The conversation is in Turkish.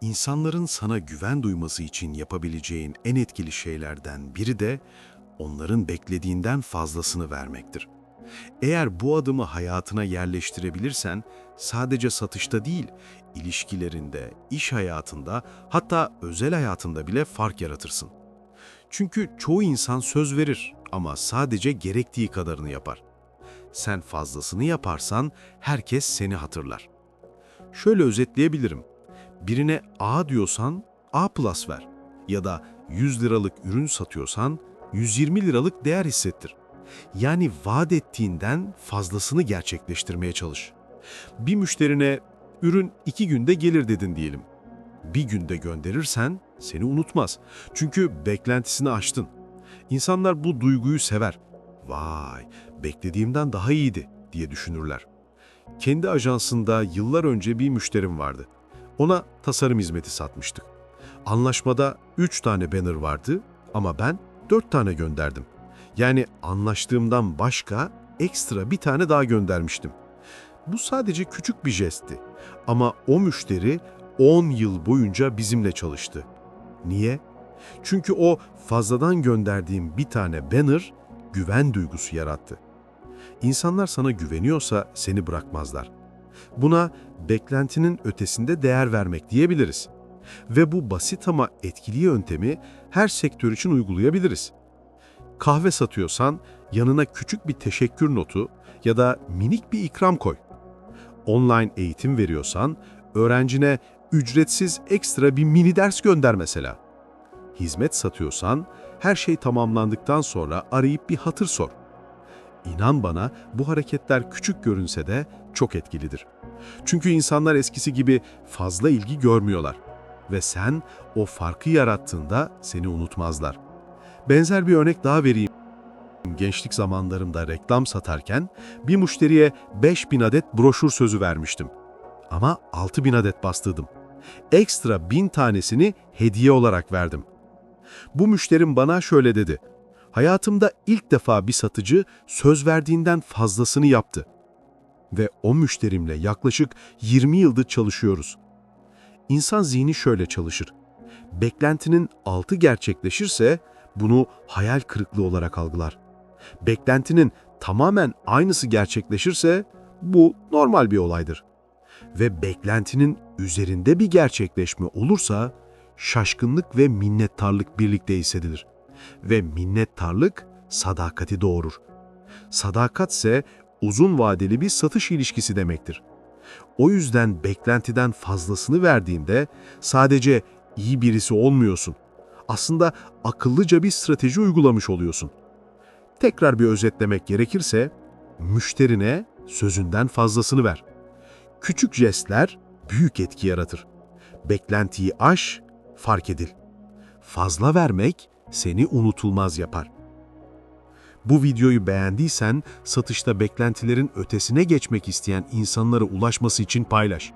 İnsanların sana güven duyması için yapabileceğin en etkili şeylerden biri de onların beklediğinden fazlasını vermektir. Eğer bu adımı hayatına yerleştirebilirsen sadece satışta değil, ilişkilerinde, iş hayatında, hatta özel hayatında bile fark yaratırsın. Çünkü çoğu insan söz verir ama sadece gerektiği kadarını yapar. Sen fazlasını yaparsan herkes seni hatırlar. Şöyle özetleyebilirim. Birine A diyorsan A plus ver. Ya da 100 liralık ürün satıyorsan 120 liralık değer hissettir. Yani vaat ettiğinden fazlasını gerçekleştirmeye çalış. Bir müşterine ürün iki günde gelir dedin diyelim. Bir günde gönderirsen seni unutmaz. Çünkü beklentisini aştın. İnsanlar bu duyguyu sever. Vay, beklediğimden daha iyiydi diye düşünürler. Kendi ajansında yıllar önce bir müşterim vardı. Ona tasarım hizmeti satmıştık. Anlaşmada 3 tane banner vardı ama ben 4 tane gönderdim. Yani anlaştığımdan başka ekstra bir tane daha göndermiştim. Bu sadece küçük bir jestti ama o müşteri 10 yıl boyunca bizimle çalıştı. Niye? Çünkü o fazladan gönderdiğim bir tane banner güven duygusu yarattı. İnsanlar sana güveniyorsa seni bırakmazlar. Buna beklentinin ötesinde değer vermek diyebiliriz. Ve bu basit ama etkili yöntemi her sektör için uygulayabiliriz. Kahve satıyorsan yanına küçük bir teşekkür notu ya da minik bir ikram koy. Online eğitim veriyorsan öğrencine ücretsiz ekstra bir mini ders gönder mesela. Hizmet satıyorsan her şey tamamlandıktan sonra arayıp bir hatır sor. İnan bana bu hareketler küçük görünse de çok etkilidir. Çünkü insanlar eskisi gibi fazla ilgi görmüyorlar. Ve sen o farkı yarattığında seni unutmazlar. Benzer bir örnek daha vereyim. Gençlik zamanlarımda reklam satarken bir müşteriye 5000 adet broşür sözü vermiştim. Ama 6000 adet bastırdım. Ekstra 1000 tanesini hediye olarak verdim. Bu müşterim bana şöyle dedi. Hayatımda ilk defa bir satıcı söz verdiğinden fazlasını yaptı. Ve o müşterimle yaklaşık 20 yıldır çalışıyoruz. İnsan zihni şöyle çalışır. Beklentinin altı gerçekleşirse bunu hayal kırıklığı olarak algılar. Beklentinin tamamen aynısı gerçekleşirse bu normal bir olaydır. Ve beklentinin üzerinde bir gerçekleşme olursa şaşkınlık ve minnettarlık birlikte hissedilir. Ve minnettarlık sadakati doğurur. Sadakat ise uzun vadeli bir satış ilişkisi demektir. O yüzden beklentiden fazlasını verdiğinde sadece iyi birisi olmuyorsun. Aslında akıllıca bir strateji uygulamış oluyorsun. Tekrar bir özetlemek gerekirse, müşterine sözünden fazlasını ver. Küçük jestler büyük etki yaratır. Beklentiyi aş, fark edil. Fazla vermek seni unutulmaz yapar. Bu videoyu beğendiysen satışta beklentilerin ötesine geçmek isteyen insanlara ulaşması için paylaş.